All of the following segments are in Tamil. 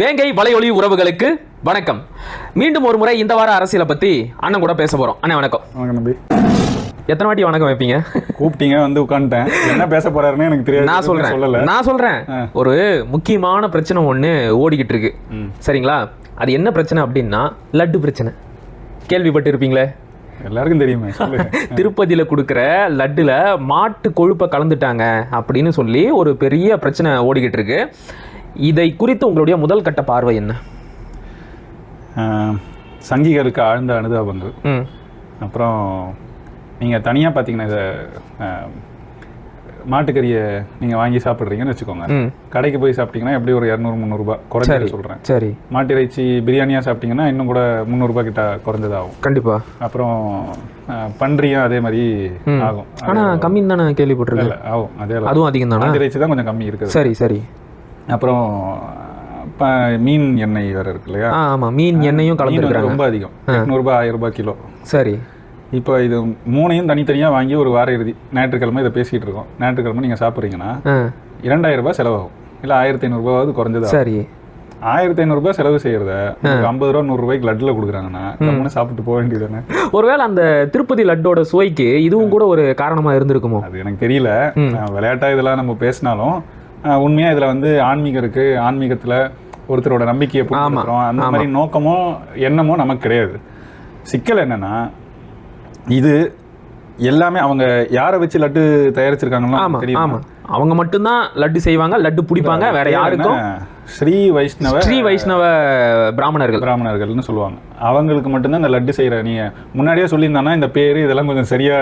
வேங்கை வலையொலி உறவுகளுக்கு வணக்கம். மீண்டும் ஒரு முறை இந்த வார அரசியலை பத்தி அண்ணன் கூட பேச போறோம். அண்ணன் வணக்கம். வணக்கம் எத்தனை வாட்டி வணக்கம் வைப்பீங்க? கூப்பிட்டீங்க வந்து உட்காந்துட்டேன். என்ன பேச போறாருன்னு எனக்கு தெரியாது. நான் சொல்றேன். சொல்லல. நான் சொல்றேன். ஒரு முக்கியமான பிரச்சனை ஒண்ணு ஓடிக்கிட்டு இருக்கு. சரிங்களா? அது என்ன பிரச்சனை அப்படின்னா லட்டு பிரச்சனை. கேள்விப்பட்டு இருப்பீங்களே? எல்லாருக்கும் தெரியுமே. திருப்பதியில கொடுக்குற லட்டுல மாட்டு கொழுப்பை கலந்துட்டாங்க அப்படின்னு சொல்லி ஒரு பெரிய பிரச்சனை ஓடிக்கிட்டு இருக்கு. இதை குறித்து உங்களுடைய முதல் கட்ட பார்வை என்ன? சங்கிகளுக்கு ஆழ்ந்த அனுதாபங்கள். அப்புறம் நீங்க தனியா பார்த்தீங்கன்னா இதை மாட்டுக்கறியை நீங்க வாங்கி சாப்பிட்றீங்கன்னு வச்சுக்கோங்க. கடைக்கு போய் சாப்பிட்டீங்கன்னா எப்படி ஒரு இரநூறு முந்நூறுபா குறைஞ்சது சொல்றேன். சரி. மாட்டு இறைச்சி பிரியாணியா சாப்பிட்டீங்கன்னா இன்னும் கூட முந்நூறுபா கிட்ட குறைஞ்சதாகும். கண்டிப்பா. அப்புறம் பன்றியும் அதே மாதிரி ஆகும். ஆனா கம்மின்னு தானே கேள்விப்பட்டிருக்கேன். ஆகும். அதே. அதுவும் அதிகம் தானே மாட்டு இறைச்சி தான் கொஞ்சம் கம்மி இருக்குது. சரி சரி. அப்புறம் மீன் எண்ணெய் வேற இருக்கு இல்லையா? ஆ ஆமா. மீன் எண்ணெயும் கலந்துருக்குறாங்க. ரொம்ப அதிகம். எட்நூறுபா ஆயிரம் ரூபாய் கிலோ. சரி. இப்போ இது மூணையும் தனித்தனியாக வாங்கி ஒரு வார இறுதி ஞாயிற்றுக்கிழமை இதை பேசிகிட்டு இருக்கோம். ஞாயிற்றுக்கிழமை நீங்கள் சாப்பிட்றீங்கன்னா இரண்டாயிரம் ரூபாய் செலவாகும். இல்லை ஆயிரத்தி ஐநூறுரூபாவது குறைஞ்சதா சரி. ஆயிரத்தி ஐநூறுரூபா செலவு செய்யறத ஐம்பது ரூபா நூறுரூபாய்க்கு லட்டில் கொடுக்குறாங்கன்னா கம்முன்னு சாப்பிட்டு போக வேண்டியதானே ஒருவேளை அந்த திருப்பதி லட்டோட சுவைக்கு இதுவும் கூட ஒரு காரணமா இருந்திருக்குமோ? அது எனக்கு தெரியல. நான் விளையாட்டா இதெல்லாம் நம்ம பேசினாலும் ஆஹ், உண்மையா இதுல வந்து ஆன்மீகம் இருக்கு. ஆன்மீகத்துல ஒருத்தரோட நம்பிக்கையை புரிஞ்சுக்கிறோம் அந்த மாதிரி நோக்கமோ எண்ணமோ நமக்கு கிடையாது. சிக்கல் என்னன்னா இது எல்லாமே அவங்க யாரை வச்சு லட்டு தயாரிச்சிருக்காங்களோ தெரியுமா? அவங்க மட்டும்தான் லட்டு செய்வாங்க லட்டு பிடிப்பாங்க வேற யாருக்கும்? ஸ்ரீ வைஷ்ணவ ஸ்ரீ வைஷ்ணவ பிராமணர்கள். பிராமணர்கள்னு சொல்லுவாங்க. அவங்களுக்கு மட்டும்தான் இந்த லட்டு செய்யற நீங்க முன்னாடியே சொல்லியிருந்தானா இந்த பேரு இதெல்லாம் கொஞ்சம் சரியா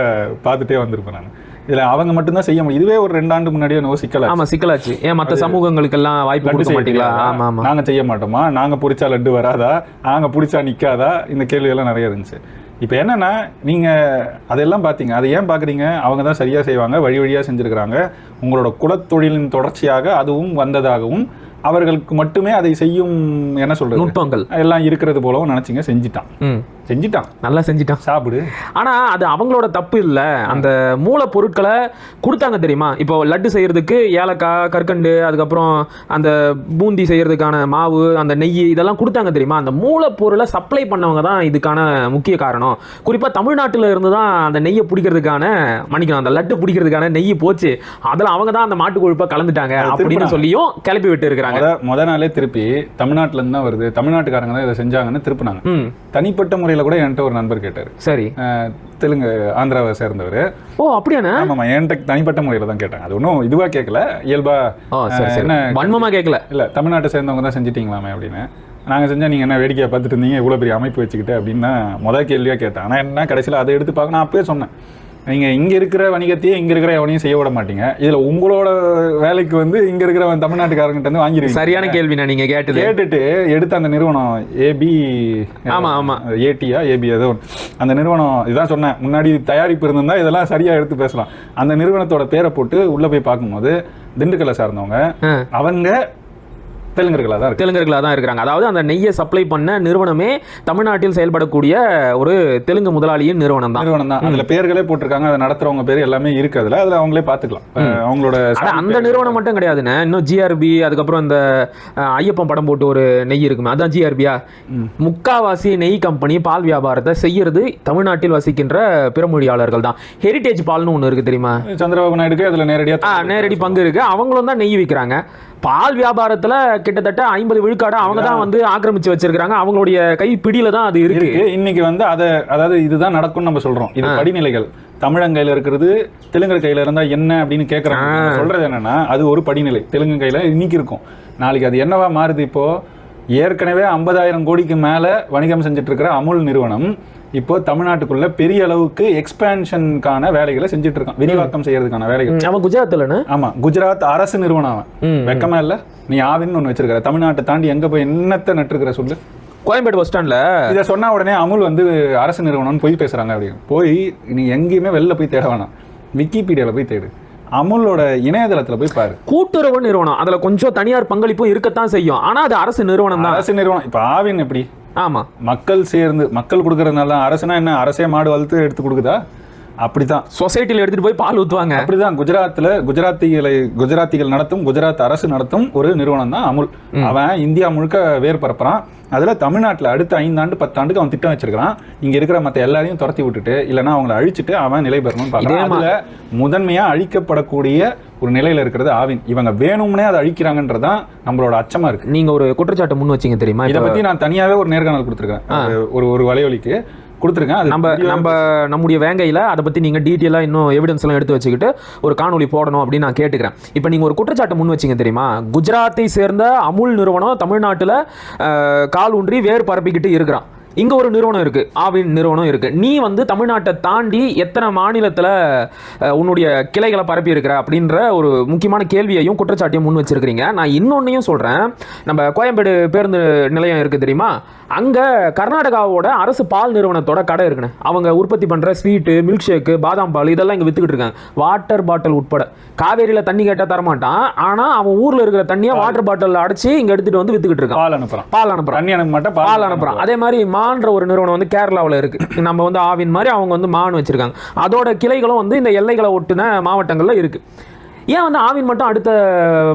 பார்த்துட்டே வந்திருப்பேன் நான். இதுல அவங்க மட்டும்தான் செய்ய முடியும். இதுவே ஒரு ரெண்டு ஆண்டு முன்னாடியே சிக்கலா ஆமா சிக்கலாச்சு. ஏன் மத்த சமூகங்களுக்கு எல்லாம் வாய்ப்பு கொடுக்க மாட்டீங்களா? ஆமா ஆமா. நாங்க செய்ய மாட்டோமா? நாங்க பிடிச்சா லட்டு வராதா? நாங்க பிடிச்சா நிக்காதா? இந்த கேள்வி எல்லாம் நிறைய இருந்துச்சு. இப்போ என்னன்னா நீங்க அதெல்லாம் பாத்தீங்க. அதை ஏன் பாக்குறீங்க? அவங்க தான் சரியா செய்வாங்க வழி வழியா செஞ்சிருக்கிறாங்க. உங்களோட குலத்தொழிலின் தொடர்ச்சியாக அதுவும் வந்ததாகவும் அவர்களுக்கு மட்டுமே அதை செய்யும் என்ன சொல்றது? நுட்பங்கள். எல்லாம் இருக்கிறது போலவும் நினைச்சீங்க செஞ்சிட்டான். செஞ்சிட்டான். நல்லா செஞ்சிட்டான். சாப்பிடு. ஆனா அது அவங்களோட தப்பு இல்ல. அந்த மூலப்பொருட்களை கொடுத்தாங்க தெரியுமா? இப்போ லட்டு செய்யறதுக்கு ஏலக்காய் கற்கண்டு அதுக்கப்புறம் அந்த பூந்தி செய்யறதுக்கான மாவு அந்த நெய் இதெல்லாம் கொடுத்தாங்க தெரியுமா? அந்த மூலப்பொருளை சப்ளை பண்ணவங்க தான் இதுக்கான முக்கிய காரணம். குறிப்பா தமிழ்நாட்டுல இருந்து தான் அந்த நெய்யை பிடிக்கிறதுக்கான மன்னிக்கணும் அந்த லட்டு பிடிக்கிறதுக்கான நெய் போச்சு. அதுல அவங்க தான் அந்த மாட்டு கொழுப்பை கலந்துட்டாங்க அப்படின்னு சொல்லியும் கிளப்பி விட்டு இருக்கிறாங்க. முத நாளே திருப்பி தமிழ்நாட்டுல இருந்து தான் வருது. தமிழ்நாட்டுக்காரங்க தான் இதை செஞ்சாங்கன்னு திருப்பினாங்க. தனிப்பட்ட முறையில கூட என்கிட்ட ஒரு நண்பர் கேட்டாரு. சரி. தெலுங்கு ஆந்திராவை சேர்ந்தவர். ஓ அப்படியாண்ணே? ஆமாம்மா என்கிட்ட தனிப்பட்ட முறையில் தான் கேட்டாங்க. அது ஒன்றும் இதுவாக கேட்கல இயல்பா என்ன வன்மமா கேட்கல இல்லை தமிழ்நாட்டை சேர்ந்தவங்க தான் செஞ்சிட்டீங்களாமே அப்படின்னு. நாங்கள் செஞ்சால் நீங்கள் என்ன வேடிக்கையை பார்த்துட்டு இருந்தீங்க? இவ்வளோ பெரிய அமைப்பு வச்சுக்கிட்டு அப்படின்னு முதல் கேள்வியாக கேட்டேன். ஆனால் என்ன கடைசியில் அதை எடுத்து பார்க்க நான் அப்பயே சொன்னேன். நீங்கள் இங்கே இருக்கிற வணிகத்தையே இங்கே இருக்கிற எவனையும் செய்ய விட மாட்டீங்க இதில் உங்களோட வேலைக்கு வந்து இங்கே இருக்கிற தமிழ்நாட்டுக்காரங்கிட்ட வந்து வாங்கிடுவீங்க சரியான கேள்விண்ணா நீங்க கேட்டது கேட்டுட்டு எடுத்த அந்த நிறுவனம் ஏபி ஆமா, ஆமா. ஏடியா ஏபி ஏதோ. அந்த நிறுவனம் இதான் சொன்னேன் முன்னாடி தயாரிப்பு இருந்திருந்தா இதெல்லாம் சரியா எடுத்து பேசலாம் அந்த நிறுவனத்தோட பேரை போட்டு உள்ள போய் பார்க்கும்போது திண்டுக்கல்லை சார்ந்தவங்க. அவங்க தெலுங்கர்களா தான் தெலுங்கர்களாக தான் இருக்கிறாங்க. அதாவது அந்த நெய்யை சப்ளை பண்ண நிறுவனமே தமிழ்நாட்டில் செயல்படக்கூடிய ஒரு தெலுங்கு முதலாளியின் நிறுவனம் தான் நிறுவனம் தான் அதுல பேர்களே போட்டிருக்காங்க. அதை நடத்துறவங்க பேர் எல்லாமே இருக்கு அதுல. அதுல அவங்களே பார்த்துக்கலாம் அவங்களோட அந்த நிறுவனம் மட்டும் கிடையாதுண்ணே இன்னும் ஜிஆர்பி அதுக்கப்புறம் இந்த ஐயப்பன் படம் போட்டு ஒரு நெய் இருக்குமே அதான் ஜிஆர்பியா முக்காவாசி நெய் கம்பெனி பால் வியாபாரத்தை செய்யறது தமிழ்நாட்டில் வசிக்கின்ற பிறமொழியாளர்கள் தான். ஹெரிட்டேஜ் பால்னு ஒன்று இருக்கு தெரியுமா? சந்திரபாபு நாயுடுக்கு அதுல நேரடியா ஆ நேரடி பங்கு இருக்கு. அவங்களும் தான் நெய் விற்கிறாங்க பால் வியாபாரத்துல கிட்டத்தட்ட ஐம்பது விழுக்காடு அவங்க தான் வந்து ஆக்கிரமிச்சு வச்சிருக்காங்க அவங்களுடைய கை பிடியில தான் அது இருக்கு. இன்னைக்கு வந்து அத அதாவது இதுதான் நடக்கும்னு நம்ம சொல்றோம். இது படிநிலைகள். தமிழன் கையில இருக்கிறது தெலுங்கர் கையில இருந்தா என்ன அப்படின்னு கேக்குறாங்க நம்ம சொல்றது என்னன்னா அது ஒரு படிநிலை. தெலுங்கு கையில இன்னைக்கு இருக்கும். நாளைக்கு அது என்னவா மாறுது இப்போ? ஏற்கனவே ஐம்பதாயிரம் கோடிக்கு மேல வணிகம் செஞ்சுட்டு இருக்கிற அமுல் நிறுவனம் இப்போ தமிழ்நாட்டுக்குள்ள பெரிய அளவுக்கு எக்ஸ்பேன்ஷனுக்கான வேலைகளை செஞ்சுட்டு இருக்கான் விரிவாக்கம் செய்யறதுக்கான வேலைகள். அவன் குஜராத்லன்னு ஆமா குஜராத் அரசு நிறுவனம் அவன். வெக்கமா இல்ல? நீ ஆவின்னு ஒண்ணு வச்சிருக்கிற. தமிழ்நாட்டை தாண்டி எங்க போய் என்னத்தை நட்டுருக்கிற சொல்லு. கோயம்பேடு பஸ் ஸ்டாண்ட்ல இதை சொன்ன உடனே அமுல் வந்து அரசு நிறுவனம்னு போய் பேசுறாங்க அப்படின்னு போய் நீ எங்கேயுமே வெளில போய் தேட வேணாம். விக்கிபீடியால போய் தேடு. அமுலோட இணையதளத்துல போய் பாரு. கூட்டுறவு நிறுவனம். அதுல கொஞ்சம் தனியார் பங்களிப்பும் இருக்கத்தான் செய்யும். ஆனா அது அரசு நிறுவனம் தான். அரசு நிறுவனம். இப்ப ஆவின் எப்படி? ஆமா. மக்கள் சேர்ந்து மக்கள் கொடுக்கறதுனால தான் அரசுனா என்ன? அரசே மாடு வளர்த்து எடுத்து கொடுக்குதா? அப்படிதான் சொசைட்டில எடுத்துட்டு போய் பால் ஊத்துவாங்க. அப்படிதான் குஜராத்ல குஜராத்திகளை குஜராத்திகள் நடத்தும் குஜராத் அரசு நடத்தும் ஒரு நிறுவனம் தான் அமுல். அவன் இந்தியா முழுக்க வேர் பரப்புறான் அதுல தமிழ்நாட்டுல அடுத்த ஐந்தாண்டு பத்தாண்டுக்கு அவன் திட்டம் வச்சிருக்கான் இங்க இருக்கிற மத்த எல்லாரையும் துரத்தி விட்டுட்டு இல்லைன்னா அவங்கள அழிச்சிட்டு அவன் நிலை பெறணும்னு பார்க்கறான். அதுல முதன்மையா அழிக்கப்படக்கூடிய ஒரு நிலையில இருக்கிறது ஆவின். இவங்க வேணும்னே அதை அழிக்கிறாங்கன்றதுதான் நம்மளோட அச்சமா இருக்கு. நீங்க ஒரு குற்றச்சாட்டு முன் வச்சீங்க தெரியுமா? இதை பத்தி நான் தனியாவே ஒரு நேர்காணல் கொடுத்துருக்கேன். ஒரு ஒரு வலையொலிக்கு கொடுத்துருக்கேன். அது நம்ம நம்ம நம்முடைய வேங்கையில அதை பத்தி நீங்க டீட்டெயிலாக இன்னும் எவிடன்ஸ் எல்லாம் எடுத்து வச்சுக்கிட்டு ஒரு காணொளி போடணும் அப்படின்னு நான் கேட்டுக்கிறேன். இப்போ நீங்க ஒரு குற்றச்சாட்டு முன் வச்சீங்க தெரியுமா? குஜராத்தை சேர்ந்த அமுல் நிறுவனம் தமிழ்நாட்டுல கால் ஊன்றி வேர் பரப்பிக்கிட்டு இருக்கிறான். இங்க ஒரு நிறுவனம் இருக்கு. ஆவின் நிறுவனம் இருக்கு. நீ வந்து தமிழ்நாட்டை தாண்டி எத்தனை மாநிலத்துல உன்னுடைய கிளைகளை பரப்பி இருக்கிற அப்படின்ற ஒரு முக்கியமான கேள்வியையும் குற்றச்சாட்டையும் முன் வச்சிருக்கிறீங்க. நான் இன்னொன்னையும் சொல்றேன். நம்ம கோயம்பேடு பேருந்து நிலையம் இருக்கு தெரியுமா? அங்க கர்நாடகாவோட அரசு பால் நிறுவனத்தோட கடை இருக்குண்ணே. அவங்க உற்பத்தி பண்ற ஸ்வீட்டு மில்க் ஷேக்கு பாதாம் பால் இதெல்லாம் இங்க வித்துக்கிட்டு இருக்காங்க. வாட்டர் பாட்டில் உட்பட. காவேரியில தண்ணி கேட்டா தரமாட்டான். ஆனா அவன் ஊர்ல இருக்கிற தண்ணியை வாட்டர் பாட்டில் அடைச்சு இங்க எடுத்துட்டு வந்து வித்துக்கிட்டு இருக்கான். பால் அனுப்புறான். பால் அனுப்புறான். தண்ணி அனுப்ப மாட்டேன் பால் அனுப்புறான். அதே மாதிரி மான்ற ஒரு நிறுவனம் வந்து கேரளாவில் இருக்கு. நம்ம வந்து ஆவின் மாதிரி அவங்க வந்து மான் வச்சிருக்காங்க. அதோட கிளைகளும் வந்து இந்த எல்லைகளை ஒட்டுன மாவட்டங்கள்ல இருக்கு. ஏன் வந்து ஆவின் மட்டும் அடுத்த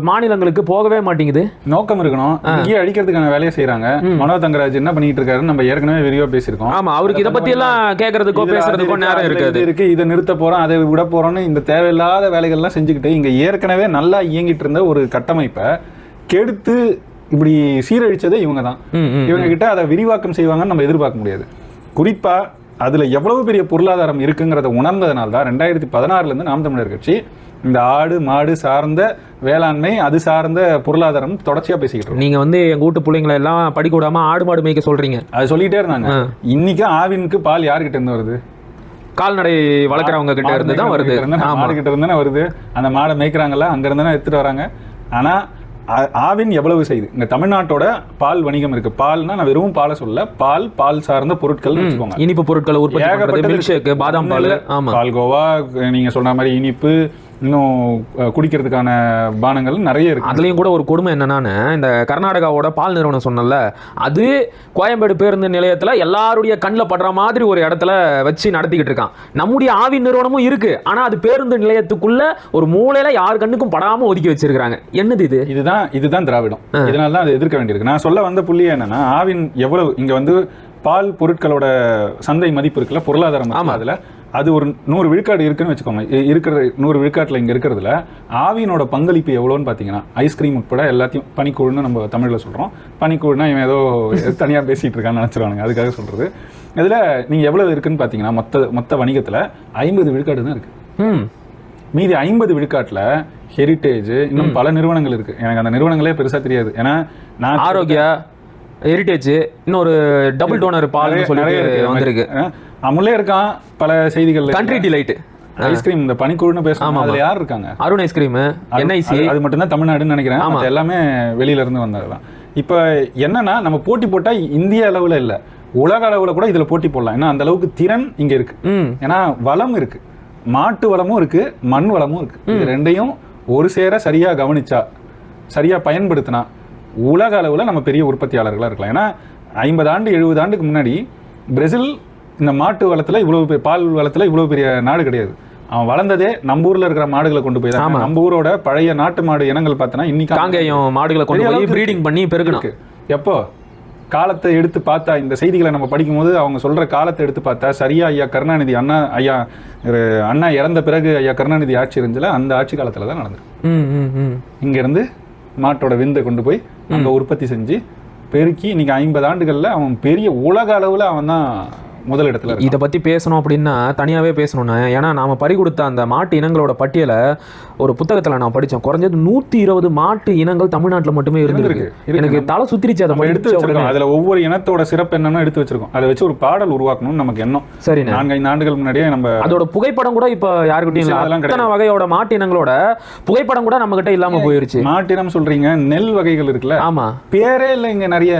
மாநிலங்களுக்கு போகவே மாட்டேங்குது? நோக்கம் இருக்கணும். இங்கேயே அழிக்கிறதுக்கான வேலையை செய்யறாங்க மனோ தங்கராஜ் என்ன பண்ணிட்டு இருக்காரு நம்ம ஏற்கனவே விரிவா பேசியிருக்கோம். ஆமா அவருக்கு இதை பத்தி எல்லாம் கேட்கறதுக்கோ பேசுறதுக்கோ நேரம் இருக்காது. இது இருக்கு இதை நிறுத்த போறோம் அதை விட போறோம்னு இந்த தேவையில்லாத வேலைகள்லாம் செஞ்சுக்கிட்டு இங்க ஏற்கனவே நல்லா இயங்கிட்டு இருந்த ஒரு கட்டமைப்பை கெடுத்து இப்படி சீரழிச்சதே இவங்க தான். இவங்க கிட்ட அதை விரிவாக்கம் செய்வாங்கன்னு நம்ம எதிர்பார்க்க முடியாது. குறிப்பா அதுல எவ்வளவு பெரிய பொருளாதாரம் இருக்குங்கிறத உணர்ந்ததுனால தான் ரெண்டாயிரத்தி பதினாறுல இருந்து நாம் தமிழர் கட்சி இந்த ஆடு மாடு சார்ந்த வேளாண்மை அது சார்ந்த பொருளாதாரம் தொடர்ச்சியா பேசிக்கிட்டு இருக்கோம். நீங்க வந்து எங்க வீட்டு பிள்ளைங்களை எல்லாம் படிக்க விடாம ஆடு மாடு மேய்க்க சொல்றீங்க. அது சொல்லிட்டே இருந்தாங்க. ஆ. இன்னைக்கு ஆவினுக்கு பால் யார்கிட்ட இருந்து வருது? கால்நடை வளர்க்குறவங்க கிட்ட இருந்து தான் வருது. மாடு கிட்ட இருந்து வருது? அந்த மாடை மேய்க்கிறாங்கல்ல அங்க இருந்து தானே எடுத்துட்டு வராங்க. ஆனா ஆவின் எவ்வளவு செய்யுது இங்க தமிழ்நாட்டோட பால் வணிகம் இருக்கு. பால்னா நான் வெறும் பாலை சொல்ல பால் பால் சார்ந்த பொருட்கள் வச்சுக்கோங்க. இனிப்பு பொருட்களை உற்பத்தி பாதாம் பால் பால்கோவா நீங்க சொன்ன மாதிரி இனிப்பு இன்னும் குடிக்கிறதுக்கான பானங்கள் நிறைய இருக்கு. அதுலயும் கூட ஒரு கொடுமை என்னன்னா இந்த கர்நாடகாவோட பால் நிறுவனம் சொன்னல அது கோயம்பேடு பேருந்து நிலையத்துல எல்லாருடைய கண்ணில் படுற மாதிரி ஒரு இடத்துல வச்சு நடத்திக்கிட்டு இருக்கான். நம்முடைய ஆவின் நிறுவனமும் இருக்கு ஆனா அது பேருந்து நிலையத்துக்குள்ள ஒரு மூலையில யார் கண்ணுக்கும் படாம ஒதுக்கி வச்சிருக்காங்க என்னது இது? இதுதான் இதுதான் திராவிடம். இதனால தான் அதை எதிர்க்க வேண்டியிருக்கு. நான் சொல்ல வந்த புள்ளி என்னன்னா ஆவின் எவ்வளவு இங்க வந்து பால் பொருட்களோட சந்தை மதிப்பு இருக்குல்ல பொருளாதாரம் இருக்குல்ல, அதுல அது ஒரு நூறு விழுக்காடு இருக்குன்னு வச்சுக்கோங்க இருக்கிற நூறு விழுக்காட்டுல இங்க இருக்கிறதுல ஆவினோட பங்களிப்பு எவ்வளோன்னு பார்த்தீங்கன்னா ஐஸ்கிரீம் உட்பட எல்லாத்தையும் பனிக்கூழ்னு நம்ம தமிழ்ல சொல்றோம். பனிக்கூழ்னா இவன் ஏதோ தனியா பேசிட்டு இருக்கான்னு நினைச்சிருவானுங்க அதுக்காக சொல்றது. இதுல நீங்க எவ்வளவு இருக்குன்னு பார்த்தீங்கன்னா மொத்த மொத்த வணிகத்துல ஐம்பது விழுக்காடு தான் இருக்கு. ம். மீதி ஐம்பது விழுக்காட்டுல ஹெரிட்டேஜ் இன்னும் பல நிறுவனங்கள் இருக்கு. எனக்கு அந்த நிறுவனங்களே பெருசா தெரியாது. ஏன்னா நான் ஆரோக்கியா? ஹெரிட்டேஜ் இன்னொரு டபுள் டோனர் பால்னு இருக்கு. வந்திருக்கு. அமுலே இருக்கான் பல செய்திகள்ல கண்ட்ரி டிலைட் ஐஸ்கிரீம் இந்த பனிக்கூழ்னு பேசுறோம் அதுல யார் இருக்காங்க? அருண் ஐஸ்கிரீம் என்ஐசி அது- அது மட்டும்தான் தமிழ்நாடுன்னு நினைக்கிறேன். மத்த எல்லாமே வெளியில இருந்து வந்ததுதான். இப்ப என்னன்னா நம்ம போட்டி போட்டா இந்திய அளவுல இல்ல. உலக அளவுல கூட இதுல போட்டி போடலாம். ஏன்னா அந்த அளவுக்கு திறன் இங்க இருக்கு. ஏன்னா வளம் இருக்கு. மாட்டு வளமும் இருக்கு மண் வளமும் இருக்கு. இது ரெண்டையும் ஒரு சேர சரியா கவனிச்சா சரியா பயன்படுத்தினா உலக அளவுல நம்ம பெரிய உற்பத்தியாளர்களா இருக்கலாம். ஏன்னா ஐம்பது ஆண்டு எழுபது ஆண்டுக்கு முன்னாடி பிரேசில் இந்த மாட்டு வளத்துல இவ்வளவு பெ- பால் வளத்துல இவ்வளவு பெரிய நாடு கிடையாது. அவன் வளர்ந்ததே நம்ம ஊர்ல இருக்கிற மாடுகளை கொண்டு போய் தான். நம்ம ஊரோட பழைய நாட்டு மாடு இனங்கள் பார்த்தோன்னா இன்னைக்கு காங்கேயம் மாடுகளை கொண்டு போய் ப்ரீடிங் பண்ணி பெருக்கணும் இருக்கு. எப்போ? காலத்தை எடுத்து பார்த்தா இந்த செய்திகளை நம்ம படிக்கும்போது அவங்க சொல்ற காலத்தை எடுத்து பார்த்தா சரியா ஐயா கருணாநிதி அண்ணா ஐயா அண்ணா இறந்த பிறகு ஐயா கருணாநிதி ஆட்சி இருந்துச்சுல அந்த ஆட்சி காலத்துல தான் நடந்தது ம் மாட்டோட விந்தை கொண்டு போய் அங்க உற்பத்தி செஞ்சு பெருக்கி இன்னைக்கு ஐம்பது ஆண்டுகள்ல அவன் பெரிய உலக அளவுல அவன் தான் முதலிடத்துல. இதை பற்றி பேசணும் அப்படின்னா தனியாகவே பேசணும்ண்ணே ஏன்னா நாம் பறி கொடுத்த அந்த மாட்டு இனங்களோட பட்டியலை ஒரு புத்தகத்தில் நான் படித்தேன் குறைஞ்சது நூற்றி இருபது மாட்டு இனங்கள் தமிழ்நாட்டில் மட்டுமே இருந்திருக்கு. எனக்கு தலை சுத்திரிச்சு அதை எடுத்து வச்சிருக்கோம். அதுல ஒவ்வொரு இனத்தோட சிறப்பு என்னன்னு எடுத்து வச்சிருக்கோம். அதை வச்சு ஒரு பாடல் உருவாக்கணும்னு நமக்கு எண்ணம். சரிண்ணே. நான்கு ஐந்து ஆண்டுகள் முன்னாடியே நம்ம அதோட புகைப்படம் கூட இப்போ யாருக்கிட்டையும் அத்தனை வகையோட மாட்டு இனங்களோட புகைப்படம் கூட நம்ம கிட்ட இல்லாம போயிருச்சு. மாட்டினம் சொல்றீங்க நெல் வகைகள் இருக்குல்ல? ஆமா. பேரே இல்லை இங்க நிறைய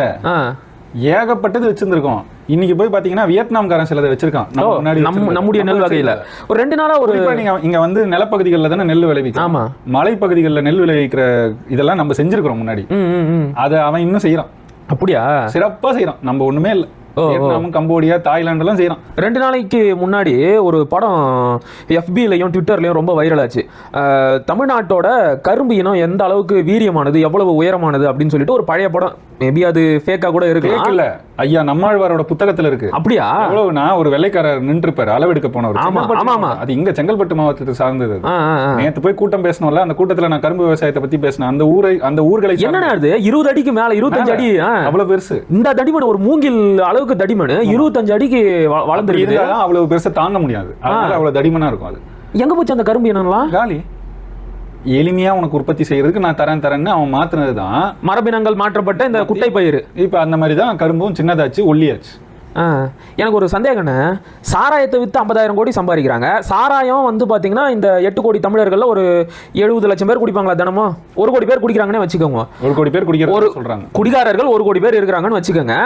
ஏகப்பட்டது வச்சிருந்திருக்கோம். இன்னைக்கு போய் பாத்தீங்கன்னா வியட்நாம்காரன் சிலதை வச்சிருக்கான். நம்ம. நம்முடைய நெல் வகையில ஒரு ரெண்டு நாளா ஒரு நீங்க இங்க வந்து நிலப்பகுதிகளில் தானே நெல் விளைவிக்கும் ஆமா. மலைப்பகுதிகளில் நெல் விளைவிக்கிற இதெல்லாம் நம்ம செஞ்சிருக்கிறோம் முன்னாடி. அதை அவன் இன்னும் செய்யறான். அப்படியா? சிறப்பா செய்யறான். நம்ம ஒண்ணுமே இல்லை. ஓ. வியட்நாம் கம்போடியா தாய்லாந்து எல்லாம் செய்யறான் ரெண்டு நாளைக்கு முன்னாடி ஒரு படம் எஃபிலையும் ட்விட்டர்லையும் ரொம்ப வைரல் ஆச்சு தமிழ்நாட்டோட கரும்பு இனம் எந்த அளவுக்கு வீரியமானது எவ்வளவு உயரமானது அப்படின்னு சொல்லிட்டு ஒரு பழைய படம். மேபி அது ஃபேக்கா கூட இருக்கலாம். கேட்கல ஐயா நம்மாழ்வாரோட புத்தகத்துல இருக்கு. அப்படியா? எவ்வளவுனா ஒரு வெள்ளைக்காரர் நின்றுப்பாரு அளவெடுக்க போனவர் ஆமா, செங்கல்பட்டு ஆமா, ஆமா. அது இங்க செங்கல்பட்டு மாவட்டத்தை சார்ந்தது அது. நேத்து போய் கூட்டம் பேசணும்ல அந்த கூட்டத்துல நான் கரும்பு விவசாயத்தை பத்தி பேசினேன். அந்த ஊரை அந்த ஊர்களை என்னடா இது? இருபது அடிக்கு மேல இருபத்தஞ்சு அடி. அவ்வளவு பெருசு. இந்த தடிமன் ஒரு மூங்கில் அளவுக்கு தடிமன் இருபத்தஞ்சு அடிக்கு வ- வளர்ந்துருக்குது. இருந்தாதான் அவ்வளவு பெருசா தாங்க முடியாது. அவ்வளவு தடிமனா இருக்கும் அது. எங்க போச்சு அந்த கரும்பு இனம்லாம் காலி. எளிமையா உனக்கு உற்பத்தி செய்யறதுக்கு நான் தரேன் தரேன்னு அவன் மாத்துனது தான் மரபினங்கள் மாற்றப்பட்ட இந்த குட்டை பயிர் இப்ப அந்த மாதிரி தான் கரும்பும் சின்னதாச்சு ஒல்லியாச்சு. எனக்கு ஒரு சந்தேகம்ண்ணே சாராயத்தை விற்று ஐம்பதாயிரம் கோடி சம்பாதிக்கிறாங்க. சாராயம் வந்து பார்த்தீங்கன்னா இந்த எட்டு கோடி தமிழர்களில் ஒரு எழுபது லட்சம் பேர் குடிப்பாங்களா தினமும்? ஒரு கோடி பேர் குடிக்கிறாங்கன்னே வச்சுக்கோங்க. ஒரு கோடி பேர் குடிக்கிறது சொல்றாங்க. குடிகாரர்கள் ஒரு கோடி பேர் இருக்கிறாங்கன்னு வச்சுக்கோங்க.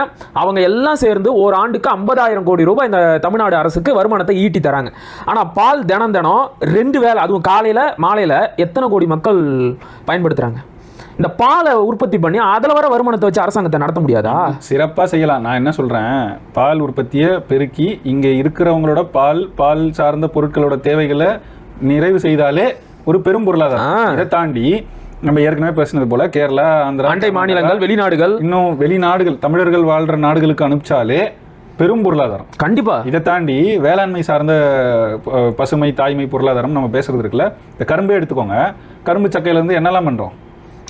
அவங்க எல்லாம் சேர்ந்து ஒரு ஆண்டுக்கு ஐம்பதாயிரம் கோடி ரூபாய் இந்த தமிழ்நாடு அரசுக்கு வருமானத்தை ஈட்டி தராங்க. ஆனால் பால் தினம் தினம் ரெண்டு வேளை அதுவும் காலையில் மாலையில் எத்தனை கோடி மக்கள் பயன்படுத்துகிறாங்க இந்த பாலை உற்பத்தி பண்ணி அதில் வர வருமானத்தை வச்சு அரசாங்கத்தை நடத்த முடியாதா? சிறப்பா செய்யலாம். நான் என்ன சொல்றேன்? பால் உற்பத்தியை பெருக்கி இங்க இருக்கிறவங்களோட பால் பால் சார்ந்த பொருட்களோட தேவைகளை நிறைவு செய்தாலே ஒரு பெரும் பொருளாதாரம். இதை தாண்டி நம்ம ஏற்கனவே பேசினது போல கேரளா ஆந்திரா அண்டை மாநிலங்கள் வெளிநாடுகள். இன்னும் வெளிநாடுகள் தமிழர்கள் வாழ்ற நாடுகளுக்கு அனுப்பிச்சாலே பெரும் பொருளாதாரம். கண்டிப்பா. இதை தாண்டி வேளாண்மை சார்ந்த பசுமை தாய்மை பொருளாதாரம் நம்ம பேசுறது இருக்குல்ல? இந்த கரும்பே எடுத்துக்கோங்க. கரும்பு சக்கையில இருந்து என்னெல்லாம் பண்றோம்?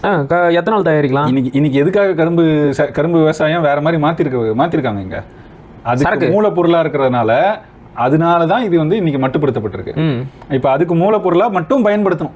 க- எத்தனால் தயாரிக்கலாம்? இன்னைக்கு இன்னைக்கு எதுக்காக கரும்பு கரும்பு விவசாயம் வேற மாதிரி மாத்திருக்க மாத்திருக்காங்க இங்க. அதுக்கு. மூலப்பொருளா இருக்கிறதுனால அதனால தான் இது வந்து இன்னைக்கு மட்டுப்படுத்தப்பட்டிருக்கு. இப்போ அதுக்கு மூலப்பொருளா மட்டும் பயன்படுத்தணும்.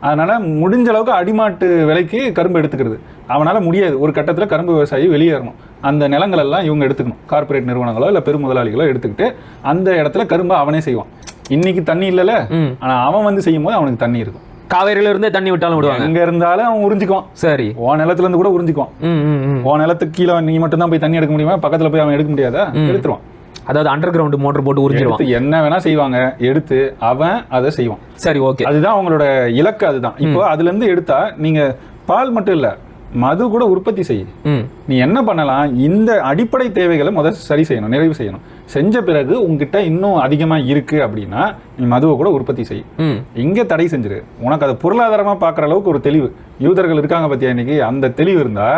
அதனால முடிஞ்ச அளவுக்கு அடிமாட்டு விலைக்கு கரும்பு எடுத்துக்கிறது. அவனால முடியாது. ஒரு கட்டத்துல கரும்பு விவசாயி வெளியேறணும். அந்த நிலங்கள் எல்லாம் இவங்க எடுத்துக்கணும். கார்ப்பரேட் நிறுவனங்களோ இல்ல பெரும் முதலாளிகளோ எடுத்துக்கிட்டு அந்த இடத்துல கரும்பு அவனே செய்வான். இன்னைக்கு தண்ணி இல்லைல்ல. ம். ஆனா அவன் வந்து செய்யும் போது அவனுக்கு தண்ணி இருக்கும். காவேரியில இருந்தே தண்ணி விட்டாலும் விடுவாங்க. எங்க இருந்தாலும் அவன் உறிஞ்சிக்குவான். சரி. உன் நிலத்துல இருந்து கூட உறிஞ்சிக்குவான். உன் நிலத்துக்கு கீழே நீ மட்டும் தான் போய் தண்ணி எடுக்க முடியுமா? பக்கத்துல போய் அவன் எடுக்க முடியாதா? எடுத்துருவான். அதாவது அண்டர் கிரவுண்ட் மோட்டர் போட்டு உறிஞ்சிடுவான் என்ன வேணா செய்வாங்க. எடுத்து அவன் அதை செய்வான். சரி ஓகே. அதுதான் அவங்களோட இலக்கு அதுதான். இப்போ அதுல இருந்து எடுத்தா நீங்க பால் மட்டும் இல்ல மது கூட உற்பத்தி செய்ய. ம். நீ என்ன பண்ணலாம்? இந்த அடிப்படை தேவைகளை முதல் சரி செய்யணும் நிறைவு செய்யணும். செஞ்ச பிறகு உங்ககிட்ட இன்னும் அதிகமா இருக்கு அப்படின்னா நீ மதுவை கூட உற்பத்தி செய். இங்க தடை செஞ்சிரு. உனக்கு அதை பொருளாதாரமா பார்க்குற அளவுக்கு ஒரு தெளிவு. யூதர்கள் இருக்காங்க பத்தியா இன்னைக்கு? அந்த தெளிவு இருந்தா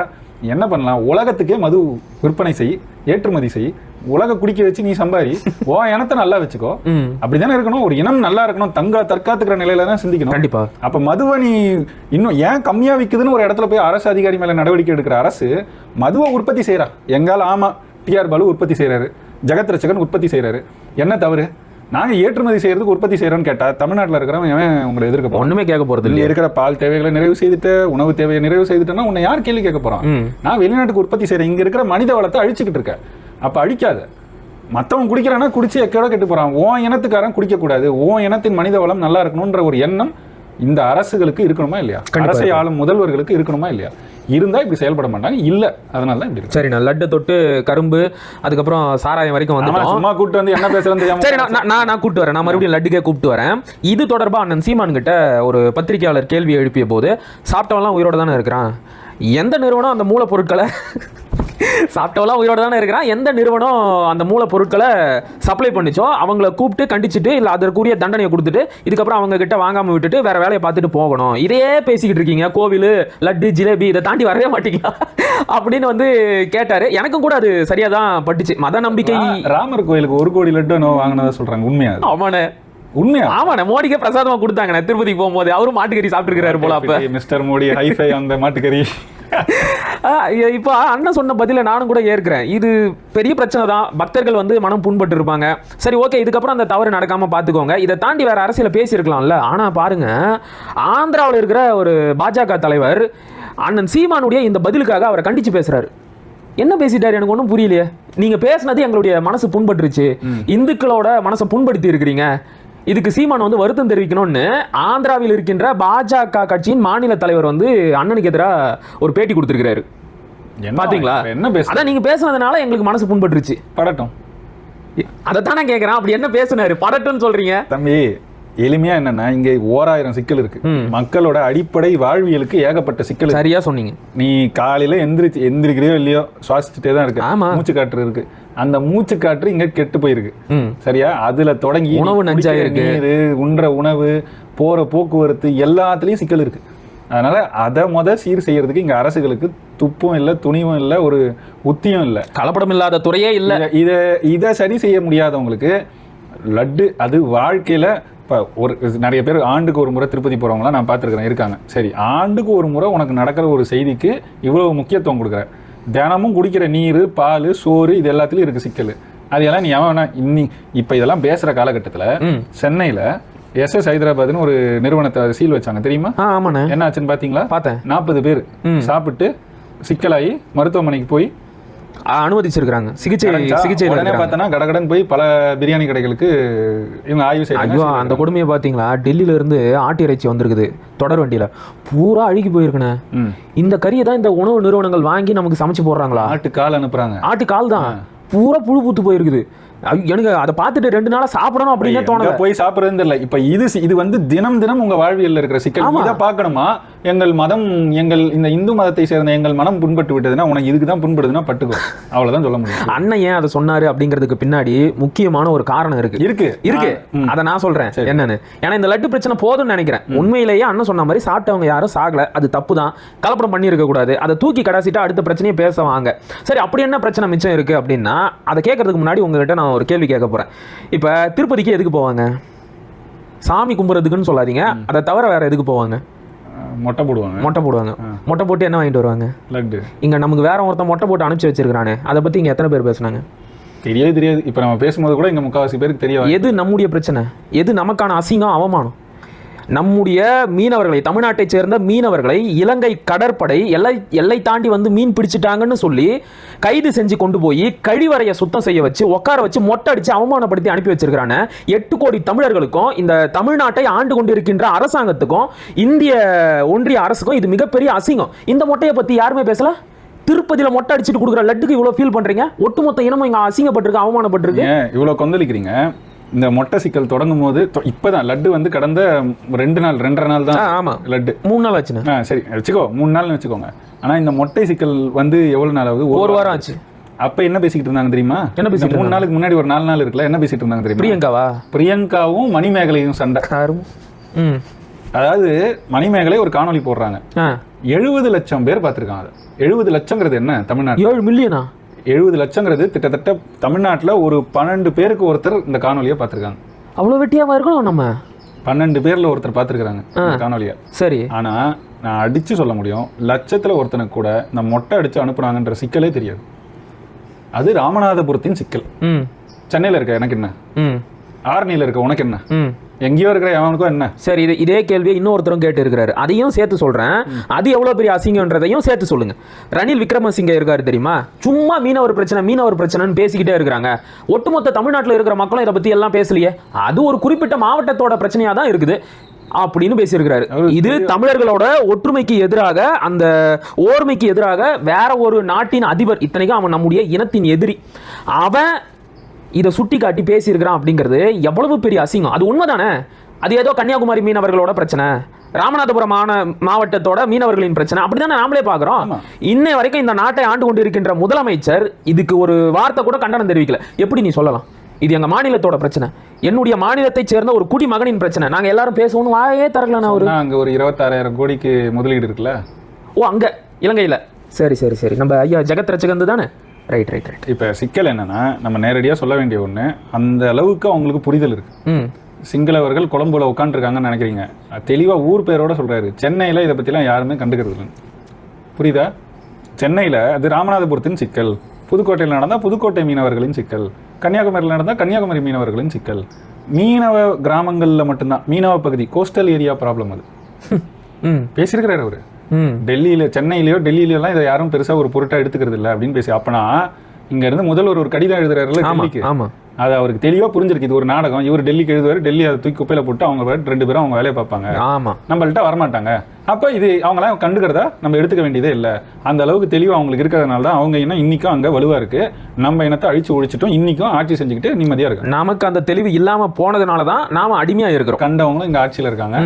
நீ என்ன பண்ணலாம்? உலகத்துக்கே மது விற்பனை செய் ஏற்றுமதி செய். உலக குடிக்க வச்சு நீ சம்பாரி. உன் இனத்தை நல்லா வச்சுக்கோ. அப்படிதானே இருக்கணும்? ஒரு இனம் நல்லா இருக்கணும். தங்க தற்காத்துக்கிற நிலையில தான் சிந்திக்கணும். கண்டிப்பா. அப்ப மதுவை நீ இன்னும் ஏன் கம்மியா விக்குதுன்னு ஒரு இடத்துல போய் அரசு அதிகாரி மேல நடவடிக்கை எடுக்கிற அரசு மதுவை உற்பத்தி செய்யறா எங்கால ஆமா டிஆர் பாலு உற்பத்தி செய்யறாரு ஜெகத் ரட்சகன் உற்பத்தி செய்யறாரு என்ன தவறு? நாங்க ஏற்றுமதி செய்யறதுக்கு உற்பத்தி செய்யறோம்னு கேட்டா தமிழ்நாட்டுல இருக்கிறவன் எவன் உங்களை எதிர்க்க ஒண்ணுமே கேட்க போறது இங்க இல்லையா. இருக்கிற பால் தேவைகளை நிறைவு செய்துட்டு உணவு தேவையை நிறைவு செய்துட்டேன்னா உன்னை யார் கேள்வி கேட்க போறான்? ம். நான் வெளிநாட்டுக்கு உற்பத்தி செய்றேன். இங்க இருக்கிற மனித வளத்தை அழிச்சுக்கிட்டு இருக்க. அப்ப அழிக்காத. மத்தவன் குடிக்கிறானா குடிச்சு எக்கேடோ கெட்டு போறான். உன் இனத்துக்காரன் குடிக்க கூடாது உன் இனத்தின் மனித வளம் நல்லா இருக்கணும்ன்ற ஒரு எண்ணம் இந்த அரசுகளுக்கு இருக்கணுமா இல்லையா? அரசை ஆளும் முதல்வர்களுக்கு இருக்கணுமா இல்லையா? இருந்தா இப்படி செயல்பட மாட்டாங்க. இல்ல அதனால தான் இப்படி இருக்கு. சரி நான் லட்டு தொட்டு கரும்பு அதுக்கப்புறம் சாராயம் வரைக்கும் வந்துட்டோம். சும்மா கூட்டு வந்து என்ன தெரியாம சரி நான் நான்- கூப்பிட்டு வரேன். நான் மறுபடியும் லட்டுக்கே கூப்பிட்டு வரேன். இது தொடர்பா அண்ணன் சீமான் கிட்ட ஒரு பத்திரிகையாளர் கேள்வி எழுப்பிய போது சாப்பிட்டவன்லாம் உயிரோட தானே இருக்கிறான்? எந்த நிறுவனம் அந்த மூலப்பொருட்களை சாப்பிட்டவெல்லாம் உயிரோட தானே இருக்கிறான். எந்த நிறுவனம் அந்த மூலப்பொருட்களை சப்ளை பண்ணிச்சோ அவங்கள கூப்பிட்டு கண்டிச்சுட்டு இல்லை அதற்குரிய தண்டனையை கொடுத்துட்டு இதுக்கப்புறம் அவங்க கிட்ட வாங்காம விட்டுட்டு வேற வேலையை பார்த்துட்டு போகணும். இதையே பேசிக்கிட்டு இருக்கீங்க. கோவில் லட்டு ஜிலேபி இதை தாண்டி வரவே மாட்டீங்களா? அப்படின்னு வந்து கேட்டாரு. எனக்கும் கூட அது சரியா தான் பட்டுச்சு. மத நம்பிக்கை ராமர் கோயிலுக்கு ஒரு கோடி லட்டு வாங்கினதா சொல்றாங்க. உண்மையா? அவனை உண்மையா? ஆமாண்ணே. மோடிக்கே பிரசாதமா கொடுத்தாங்கண்ணே திருப்பதிக்கு போகும்போது. அவரும் மாட்டுக்கறி சாப்பிட்டுருக்காரு போல அப்ப. மிஸ்டர் மோடி ஹைஃபை அந்த மாட்டுக்கறி. இப்போ அண்ணன் சொன்ன பதில நானும் கூட ஏற்கிறேன். இது பெரிய பிரச்சனை தான். பக்தர்கள் வந்து மனம் புண்பட்டு இருப்பாங்க சரி ஓகே இதுக்கப்புறம் அந்த தவறு நடக்காம பார்த்துக்கோங்க இதை தாண்டி வேற அரசியல பேசியிருக்கலாம்ல. ஆனா பாருங்க ஆந்திராவில் இருக்கிற ஒரு பாஜக தலைவர் அண்ணன் சீமானுடைய இந்த பதிலுக்காக அவரை கண்டிச்சு பேசுறாரு. என்ன பேசிட்டாரு? எனக்கு ஒன்றும் புரியலையே. நீங்க பேசுனது எங்களுடைய மனசு புண்பட்டுருச்சு. இந்துக்களோட மனசை புண்படுத்தி இருக்கிறீங்க இதுக்கு சீமான் வந்து வருத்தம் தெரிவிக்கணும்னு ஆந்திராவில் இருக்கின்ற பாஜக கட்சியின் மாநில தலைவர் வந்து அண்ணனுக்கு எதிராக ஒரு பேட்டி கொடுத்துருக்காரு என்ன பாத்தீங்களா? என்ன பேச அதான் நீங்க பேசுனதுனால எங்களுக்கு மனசு புண்பட்டுருச்சு. படட்டும். அதைத்தான் நான் கேட்கறேன் அப்படி என்ன பேசுனாரு? படட்டுன்னு சொல்றீங்க. தம்பி எளிமையா என்னன்னா இங்க ஓராயிரம் சிக்கல் இருக்கு. மக்களோட அடிப்படை வாழ்வியலுக்கு ஏகப்பட்ட சிக்கல். சரியா சொன்னீங்க. நீ காலையில எந்திரிச்சு எந்திரிக்கிறியோ இல்லையோ சுவாசிச்சுட்டே தான் இருக்கு. மூச்சு காற்று இருக்கு. அந்த மூச்சு காற்று இங்க கெட்டு போயிருக்கு. சரியா? அதுல தொடங்கி உணவு நஞ்சா இருக்கு. உண்ற உணவு போற போக்குவரத்து எல்லாத்துலயும் சிக்கல் இருக்கு. அதனால அதை முத சீர் செய்யறதுக்கு இங்க அரசுகளுக்கு துப்பும் இல்லை துணிவும் இல்லை ஒரு உத்தியும் இல்லை. கலப்படம் இல்லாத துறையே இல்ல. இத- இத சரி செய்ய முடியாதவங்களுக்கு லட்டு அது வாழ்க்கையில இப்போ ஒரு நிறைய பேர் ஆண்டுக்கு ஒரு முறை திருப்பதி போறவங்களாம் நான் பார்த்துருக்கிறேன் இருக்காங்க. சரி ஆண்டுக்கு ஒரு முறை உனக்கு நடக்கிற ஒரு செய்திக்கு இவ்வளவு முக்கியத்துவம் கொடுக்குற. தினமும் குடிக்கிற நீர் பால் சோறு இது எல்லாத்துலயும் இருக்கு சிக்கல். அது எல்லாம் நீ எவன் இன்னி இப்போ இதெல்லாம் பேசுற காலகட்டத்துல சென்னையில எஸ்எஸ் ஹைதராபாத்னு ஒரு நிறுவனத்தை சீல் வச்சாங்க. தெரியுமா? என்ன ஆச்சுன்னு பாத்தீங்களா? பார்த்தேன். நாற்பது பேர். சாப்பிட்டு சிக்கலாகி மருத்துவமனைக்கு போய் அனுமதிச்சிருக்காங்க சிகிச்சை சிகிச்சை பார்த்தோன்னா கடகடன் போய் பல பிரியாணி கடைகளுக்கு இவங்க ஆய்வு செய்யறாங்க ஐயோ அந்த கொடுமையை பார்த்தீங்களா? டெல்லியில இருந்து ஆட்டு இறைச்சி வந்திருக்குது. தொடர் வண்டியில. பூரா அழுகி போயிருக்குண்ணே. இந்த கறியை தான் இந்த உணவு நிறுவனங்கள் வாங்கி நமக்கு சமைச்சு போடுறாங்களா? ஆட்டு கால் அனுப்புறாங்க. ஆட்டு கால் தான் பூரா புழு பூத்து போயிருக்குது. எனக்கு அதை பார்த்துட்டு ரெண்டு நாளா சாப்பிடணும் அப்படின்னு தோணல. போய் சாப்பிடுறது இல்ல இப்ப இது இது வந்து தினம் தினம் உங்க வாழ்வியல்ல இருக்கிற சிக்கல். இதை பார்க்கணுமா? எங்கள் மதம் எங்கள் இந்த இந்து மதத்தை சேர்ந்த எங்கள் மனம் புண்பட்டு விட்டதுன்னா உனக்கு இதுக்கு தான் புண்படுதுன்னா பட்டுக்கோ. அவ்வளவுதான் சொல்ல முடியும். அண்ணன் ஏன் அதை சொன்னாரு அப்படிங்கிறதுக்கு பின்னாடி முக்கியமான ஒரு காரணம் இருக்கு. இருக்கு. இருக்கு. அதை நான் சொல்றேன். சரி. என்னன்னு? ஏன்னா இந்த லட்டு பிரச்சனை போதும்னு நினைக்கிறேன். உண்மையிலேயே அண்ணன் சொன்ன மாதிரி சாப்பிட்டவங்க யாரும் சாகல. அது தப்பு தான் கலப்படம் பண்ணி இருக்க கூடாது. அதை தூக்கி கடாசிட்டா அடுத்த பிரச்சனையை பேச வாங்க. சரி அப்படி என்ன பிரச்சனை மிச்சம் இருக்கு அப்படின்னா அதை கேட்கறதுக்கு முன்னாடி உங்ககிட்ட நான் ஒரு கேள்வி கேட்க போறேன். இப்ப திருப்பதிக்கு எதுக்கு போவாங்க? சாமி கும்புறதுக்குன்னு சொல்லாதீங்க. அதை தவிர வேற எதுக்கு போவாங்க? மொட்டை போடுவாங்க. மொட்டை போடுவாங்க. மொட்டை போட்டு என்ன வாங்கிட்டு வருவாங்க? லட்டு. இங்க நமக்கு வேற ஒருத்தன் மொட்டை போட்டு அனுப்பிச்சு வச்சிருக்கானே அதை பத்தி இங்க எத்தனை பேர் பேசுனாங்க? தெரியாது தெரியாது. இப்ப நம்ம பேசும்போது கூட இங்க முக்காவாசி பேருக்கு தெரியாது எது நம்முடைய பிரச்சனை? எது நமக்கான அசிங்கம் அவமானம்? நம்முடைய மீனவர்களை தமிழ்நாட்டை சேர்ந்த மீனவர்களை இலங்கை கடற்படை எல்லை எல்லை தாண்டி வந்து மீன் பிடிச்சிட்டாங்கன்னு சொல்லி கைது செஞ்சு கொண்டு போய் கழிவறையை சுத்தம் செய்ய வச்சு உட்கார வச்சு மொட்டை அடிச்சு அவமானப்படுத்தி அனுப்பி வச்சிருக்கிறான எட்டு கோடி தமிழர்களுக்கும் இந்த தமிழ்நாட்டை ஆண்டு கொண்டிருக்கின்ற அரசாங்கத்துக்கும் இந்திய ஒன்றிய அரசுக்கும் இது மிகப்பெரிய அசிங்கம். இந்த மொட்டையை பத்தி யாருமே பேசல? திருப்பதியில மொட்டை அடிச்சுட்டு கொடுக்குற லட்டுக்கு இவ்வளவு ஃபீல் பண்றீங்க? ஒட்டுமொத்த இனமும் இங்க அசிங்கப்பட்டிருக்கு அவமானப்பட்டிருக்கு. இவ்வளோ இவ்வளவு கொந்தளிக்கிறீங்க? இந்த மொட்டை சிக்கல் தொடங்கும் போது இப்பதான் லட்டு வந்து கடந்த ரெண்டு நாள் ரெண்டரை நாள் தான் ஆ, ஆமா. லட்டு. மூணு நாள் ஆச்சுண்ணே. ஆ சரி. வச்சுக்கோ மூணு நாள்னு வச்சுக்கோங்க. ஆனா இந்த மொட்டை சிக்கல் வந்து எவ்வளவு நாள் ஆகுது? ஒரு வாரம் ஆச்சு. அப்ப என்ன பேசிக்கிட்டு இருந்தாங்க தெரியுமா? என்ன பேசிட்டு மூணு நாளுக்கு முன்னாடி ஒரு நாலு நாள் இருக்குல்ல என்ன பேசிட்டு இருந்தாங்க தெரியுமா? பிரியங்காவா? பிரியங்காவும் மணிமேகலையும் சண்டை. ம். அதாவது மணிமேகலை ஒரு காணொளி போடுறாங்க. எழுபது லட்சம் பேர் பார்த்திருக்காங்க எழுபது லட்சங்கிறது என்ன தமிழ்நாடு ஏழு மில்லியனா எழுபது லட்சங்கிறது கிட்டத்தட்ட தமிழ்நாட்டுல ஒரு பன்னெண்டு பேருக்கு ஒருத்தர் இந்த காணொலியை பார்த்திருக்காங்க. அவ்வளோ வெட்டியாவா இருக்கணும் நம்ம? பன்னெண்டு பேர்ல ஒருத்தர் பார்த்திருக்காங்க இந்த காணொலியை. சரி. ஆனா நான் அடிச்சு சொல்ல முடியும் லட்சத்துல ஒருத்தனுக்கு கூட இந்த மொட்டை அடிச்சு அனுப்புனாங்கன்ற சிக்கலே தெரியாது. அது ராமநாதபுரத்தின் சிக்கல். சென்னையில இருக்க எனக்கு என்ன? ஆரணியில இருக்க உனக்கு என்ன? எங்கேயோ இருக்கிற எவனுக்கும் என்ன? சரி இது இதே கேள்வியை இன்னொருத்தரும் கேட்டு இருக்கிறாரு அதையும் சேர்த்து சொல்றேன். அது எவ்வளவு பெரிய அசிங்கன்றதையும் சேர்த்து சொல்லுங்க. ரணில் விக்ரமசிங்க இருக்காரு தெரியுமா? சும்மா மீனவர் பிரச்சனை மீனவர் பிரச்சனைன்னு பேசிக்கிட்டே இருக்கிறாங்க. ஒட்டுமொத்த தமிழ்நாட்டில் இருக்கிற மக்களும் இதை பத்தி எல்லாம் பேசலையே. அது ஒரு குறிப்பிட்ட மாவட்டத்தோட பிரச்சனையா தான் இருக்குது அப்படின்னு பேசியிருக்கிறாரு. இது தமிழர்களோட ஒற்றுமைக்கு எதிராக அந்த ஓர்மைக்கு எதிராக வேற ஒரு நாட்டின் அதிபர் இத்தனைக்கும் அவன் நம்முடைய இனத்தின் எதிரி. அவன் இதை சுட்டி காட்டி பேசியிருக்கிறான் அப்படிங்கிறது எவ்வளவு பெரிய அசிங்கம். அது உண்மைதானே? அது ஏதோ கன்னியாகுமரி மீனவர்களோட பிரச்சனை. ராமநாதபுரம் மாவ மாவட்டத்தோட மீனவர்களின் பிரச்சனை. அப்படிதானே நாமளே பார்க்குறோம். இன்னை வரைக்கும் இந்த நாட்டை ஆண்டு கொண்டிருக்கின்ற முதலமைச்சர் இதுக்கு ஒரு வார்த்தை கூட கண்டனம் தெரிவிக்கல. எப்படி நீ சொல்லலாம்? இது எங்க மாநிலத்தோட பிரச்சனை. என்னுடைய மாநிலத்தைச் சேர்ந்த ஒரு குடிமகனின் பிரச்சனை. நாங்க எல்லாரும் பேசுவோம்னு வாயே தரலண்ணா சொன்னா அங்க ஒரு இருபத்தாறாயிரம் கோடிக்கு முதலீடு இருக்குல்ல? ஓ அங்க இலங்கையில. சரி சரி சரி. நம்ம ஐயா ஜெகத் ரச்சகந்து தானே? ரைட் ரைட் ரைட் இப்ப சிக்கல் என்னன்னா நம்ம நேரடியா சொல்ல வேண்டிய ஒண்ணு அந்த அளவுக்கு அவங்களுக்கு புரிதல் இருக்கு. ம். சிங்களவர்கள் கொழம்புல உட்காந்துருக்காங்கன்னு நினைக்கிறீங்க. அது தெளிவா ஊர் பேரோட சொல்றாரு. சென்னையில இதை பத்திலாம் யாருமே கண்டுக்கிறது இல்லை. புரியுதா? சென்னையில அது ராமநாதபுரத்தின் சிக்கல். புதுக்கோட்டையில் நடந்தா புதுக்கோட்டை மீனவர்களின் சிக்கல். கன்னியாகுமரியில் நடந்தா கன்னியாகுமரி மீனவர்களின் சிக்கல். மீனவ கிராமங்கள்ல மட்டும்தான் மீனவ பகுதி கோஸ்டல் ஏரியா ப்ராப்ளம் அது. ம். பேசியிருக்கிறாரு அவரு. டெல்லியில சென்னையிலயோ டெல்லியிலயோ எல்லாம் இதை யாரும் பெருசா ஒரு பொருட்டா எடுத்துக்கிறது இல்லை அப்படின்னு பேசி அப்பனா இங்க இருந்து முதல்வர் ஒரு கடிதம் எழுதுறாருல ஆமா டெல்லிக்கு. ஆமா. அது அவருக்கு தெளிவா புரிஞ்சிருக்கு. இது ஒரு நாடகம். இவர் டெல்லிக்கு எழுதுவார். டெல்லி அதை தூக்கி குப்பையில போட்டு அவங்க ரெண்டு பேரும் அவங்க வேலையை பார்ப்பாங்க. ஆமா. நம்மள்ட்ட வரமாட்டாங்க. அப்ப இது அவங்களாம் கண்டுக்கிறதா? நம்ம எடுத்துக்க வேண்டியதே இல்லை. அந்த அளவுக்கு தெளிவா அவங்களுக்கு இருக்கிறதுனால தான் அவங்க இனம் இன்னைக்கும் அங்க வலுவா இருக்கு. நம்ம இனத்தை அழிச்சு ஒழிச்சிட்டோம். இன்னைக்கும் ஆட்சி செஞ்சுக்கிட்டு நிம்மதியா இருக்கு நமக்கு அந்த தெளிவு இல்லாம போனதுனால தான் நாம அடிமையா இருக்கிறோம். கண்டவங்களும் இங்க ஆட்சியில இருக்காங்க.